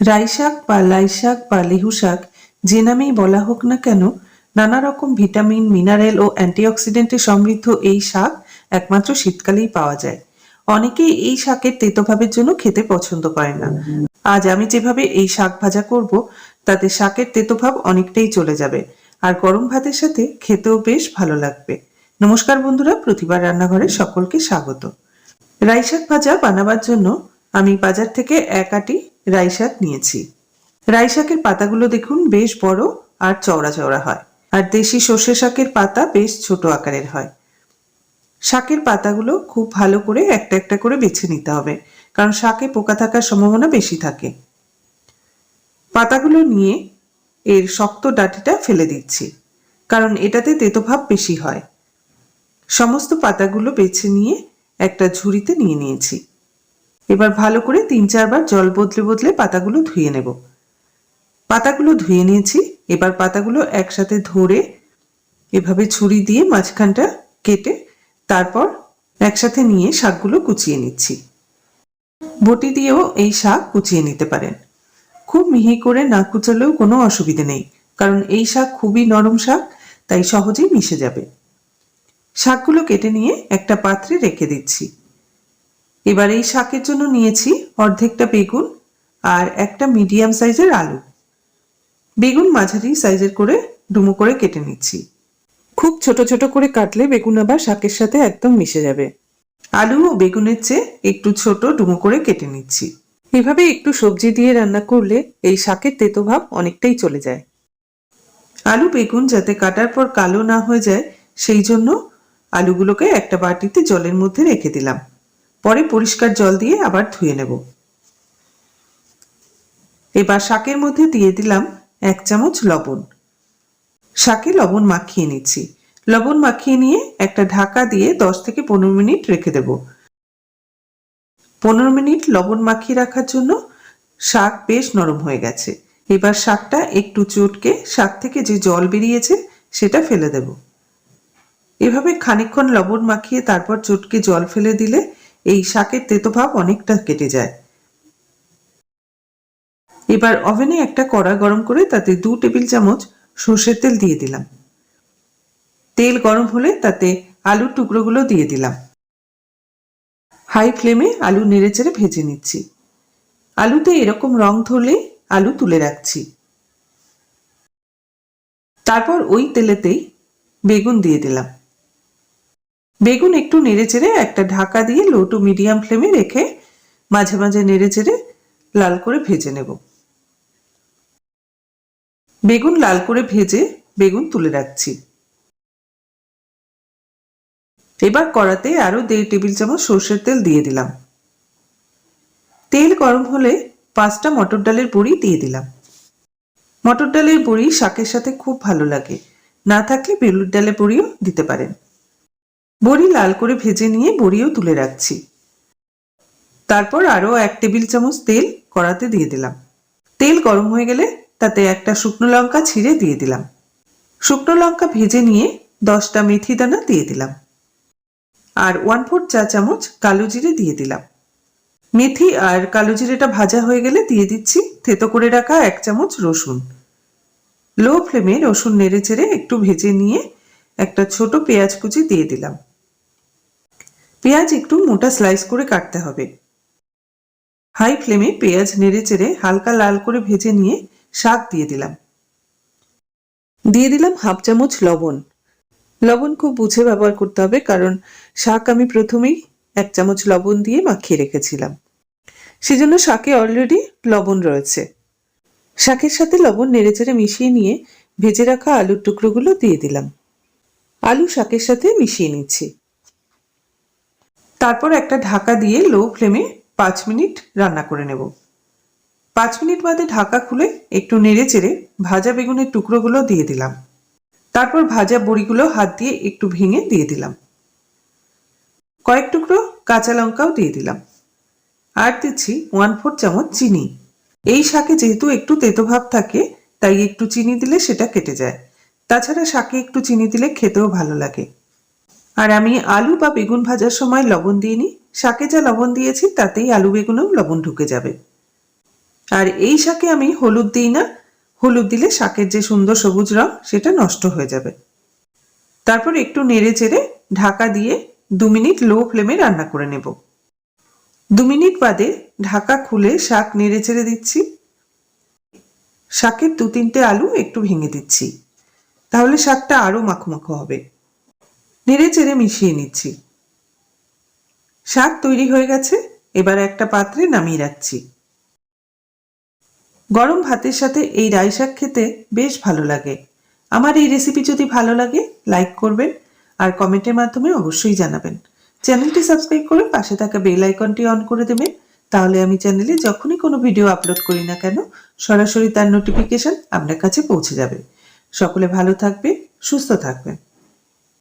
রাই শাক বা লাইশাক বা লেহু শাক যে নামেই বলা হোক না কেন নানা রকম ভিটামিন, মিনারেল ও অ্যান্টিঅক্সিডেন্টে সমৃদ্ধ এই শাক একমাত্র শীতকালেই পাওয়া যায়। অনেকেই এই শাকের তেতোভাবের জন্য খেতে পছন্দ করে না। আজ আমি যেভাবে এই শাক ভাজা করব, তাতে শাকের তেতোভাব অনেকটাই চলে যাবে। আর গরম ভাতের সাথে খেতেও বেশ ভালো লাগবে। নমস্কার বন্ধুরা, প্রতিবার রান্নাঘরে সকলকে স্বাগত। রাই শাক ভাজা বানাবার জন্য আমি বাজার থেকে এক আটি রাই শাক নিয়েছি। রাই শাকের পাতাগুলো দেখুন বেশ বড় আর চওড়া চওড়া হয়। আর দেশি সর্ষে শাকের পাতা বেশ ছোট আকারের হয়। শাকের পাতাগুলো খুব ভালো করে একটা একটা করে বেছে নিতে হবে, কারণ শাকে পোকা থাকার সম্ভাবনা বেশি থাকে। পাতাগুলো নিয়ে এর শক্ত ডাটিটা ফেলে দিচ্ছি, কারণ এটাতে তেতোভাব বেশি হয়। সমস্ত পাতাগুলো বেছে নিয়ে একটা ঝুড়িতে নিয়ে নিয়েছি। এবার ভালো করে তিন চারবার জল বদলে বদলে পাতাগুলো ধুয়ে নেব। পাতাগুলো ধুয়ে নিয়েছি। এবার পাতাগুলো একসাথে ধরে এভাবে ছুরি দিয়ে মাঝখানটা কেটে তারপর একসাথে নিয়ে শাকগুলো কুচিয়ে নিচ্ছি। বটি দিয়েও এই শাক কুচিয়ে নিতে পারেন। খুব মিহি করে না কুচালেও কোনো অসুবিধে নেই, কারণ এই শাক খুবই নরম শাক, তাই সহজেই মিশে যাবে। শাকগুলো কেটে নিয়ে একটা পাত্রে রেখে দিচ্ছি। এবার এই শাকের জন্য নিয়েছি অর্ধেকটা বেগুন আর একটা মিডিয়াম সাইজের আলু। বেগুন মাঝারি সাইজের করে ডুমো করে কেটে নিচ্ছি। খুব ছোট ছোট করে কাটলে বেগুন আবার শাকের সাথে একদম মিশে যাবে। আলু ও বেগুনের চেয়ে একটু ছোট ডুমো করে কেটে নিচ্ছি। এভাবে একটু সবজি দিয়ে রান্না করলে এই শাকের তেতো ভাব অনেকটাই চলে যায়। আলু বেগুন যাতে কাটার পর কালো না হয়ে যায়, সেই জন্য আলুগুলোকে একটা বাটিতে জলের মধ্যে রেখে দিলাম। পরে পরিষ্কার জল দিয়ে আবার ধুয়ে নেব। এবার শাকের মধ্যে দিয়ে দিলাম এক চামচ লবণ। শাকে লবণ মাখিয়ে নিচ্ছি। লবণ মাখিয়ে নিয়ে একটা ঢাকা দিয়ে দশ থেকে পনেরো মিনিট রেখে দেব। পনেরো মিনিট লবণ মাখিয়ে রাখার জন্য শাক বেশ নরম হয়ে গেছে। এবার শাকটা একটু চটকে শাক থেকে যে জল বেরিয়েছে সেটা ফেলে দেব। এভাবে খানিকক্ষণ লবণ মাখিয়ে তারপর চটকে জল ফেলে দিলে এই শাকের তেতো ভাব অনেকটা কেটে যায়। এবার ওভেনে একটা কড়া গরম করে তাতে দু টেবিল চামচ সর্ষের তেল দিয়ে দিলাম। তেল গরম হলে তাতে আলুর টুকরোগুলো দিয়ে দিলাম। হাই ফ্লেমে আলু নেড়েচেড়ে ভেজে নিচ্ছি। আলুতে এরকম রং ধরলে আলু তুলে রাখছি। তারপর ওই তেলেতেই বেগুন দিয়ে দিলাম। বেগুন একটু নেড়েচেড়ে একটা ঢাকা দিয়ে লো টু মিডিয়াম ফ্লেমে রেখে মাঝে মাঝে নেড়ে চেড়ে লাল করে ভেজে নেব। বেগুন লাল করে ভেজে বেগুন তুলে রাখছি। এবার কড়াতে আরও দেড় টেবিল চামচ সর্ষের তেল দিয়ে দিলাম। তেল গরম হলে পাঁচটা মটর ডালের বড়ি দিয়ে দিলাম। মটর ডালের বড়ি শাকের সাথে খুব ভালো লাগে। না থাকলে বেলুর ডালের বড়িও দিতে পারেন। বড়ি লাল করে ভেজে নিয়ে বড়িও তুলে রাখছি। তারপর আরও এক টেবিল চামচ তেল কড়াতে দিয়ে দিলাম। তেল গরম হয়ে গেলে তাতে একটা শুকনো লঙ্কা ছিঁড়ে দিয়ে দিলাম। শুকনো লঙ্কা ভেজে নিয়ে দশটা মেথি দানা দিয়ে দিলাম। আর ওয়ান ফোর্থ চা চামচ কালো জিরে দিয়ে দিলাম। মেথি আর কালো জিরেটা ভাজা হয়ে গেলে দিয়ে দিচ্ছি থেতো করে রাখা এক চামচ রসুন। লো ফ্লেমে রসুন নেড়ে চেড়ে একটু ভেজে নিয়ে একটা ছোট পেঁয়াজ কুচি দিয়ে দিলাম। পেঁয়াজ একটু মোটা স্লাইস করে কাটতে হবে। হাই ফ্লেমে পেঁয়াজ নেড়ে চেড়ে হালকা লাল করে ভেজে নিয়ে শাক দিয়ে দিলাম। দিয়ে দিলাম হাফ চামচ লবণ। লবণ খুব বুঝে ব্যবহার করতে হবে কারণ শাক আমি প্রথমেই এক চামচ লবণ দিয়ে মাখিয়ে রেখেছিলাম। সেজন্য শাকে অলরেডি লবণ রয়েছে। শাকের সাথে লবণ নেড়েচেড়ে মিশিয়ে নিয়ে ভেজে রাখা আলুর টুকরোগুলো দিয়ে দিলাম। আলু শাকের সাথে মিশিয়ে নিচ্ছি। তারপর একটা ঢাকা দিয়ে লো ফ্লেমে পাঁচ মিনিট রান্না করে নেব। পাঁচ মিনিট বাদে ঢাকা খুলে একটু নেড়ে চেড়ে ভাজা বেগুনের টুকরোগুলো দিয়ে দিলাম। তারপর ভাজা বড়িগুলো হাত দিয়ে একটু ভেঙে দিয়ে দিলাম। কয়েক টুকরো কাঁচা লঙ্কাও দিয়ে দিলাম। আর দিচ্ছি ওয়ান ফোর চামচ চিনি। এই শাকে যেহেতু একটু তেতো ভাব থাকে, তাই একটু চিনি দিলে সেটা কেটে যায়। তাছাড়া শাকে একটু চিনি দিলে খেতেও ভালো লাগে। আর আমি আলু বা বেগুন ভাজার সময় লবণ দিইনি শাকে যা লবণ দিয়েছি, তাতেই আলু, বেগুনেও লবণ ঢুকে যাবে। আর এই শাকে আমি হলুদ দিই না। হলুদ দিলে শাকের যে সুন্দর সবুজ রং, সেটা নষ্ট হয়ে যাবে। তারপর একটু নেড়ে চেড়ে ঢাকা দিয়ে দু মিনিট লো ফ্লেমে রান্না করে নেব। দু মিনিট বাদে ঢাকা খুলে শাক নেড়ে চেড়ে দিচ্ছি। শাকের দু তিনটে আলু একটু ভেঙে দিচ্ছি। তাহলে শাকটা আরও মাখো মাখো হবে। নেড়ে চেড়ে মিশিয়ে নিচ্ছি। শাক তৈরি হয়ে গেছে, এবার একটা পাত্রে নামিয়ে রাখছি। গরম ভাতের সাথে এই রাই শাক খেতে বেশ ভালো লাগে। আমার এই রেসিপি যদি ভালো লাগে লাইক করবেন আর কমেন্টের মাধ্যমে অবশ্যই জানাবেন। চ্যানেলটি সাবস্ক্রাইব করে পাশে থাকা বেল আইকনটি অন করে দেবেন। তাহলে আমি চ্যানেলে যখনই কোনো ভিডিও আপলোড করি না কেন, সরাসরি তার নোটিফিকেশন আপনার কাছে পৌঁছে যাবে। সকলে ভালো থাকবে সুস্থ থাকবেন।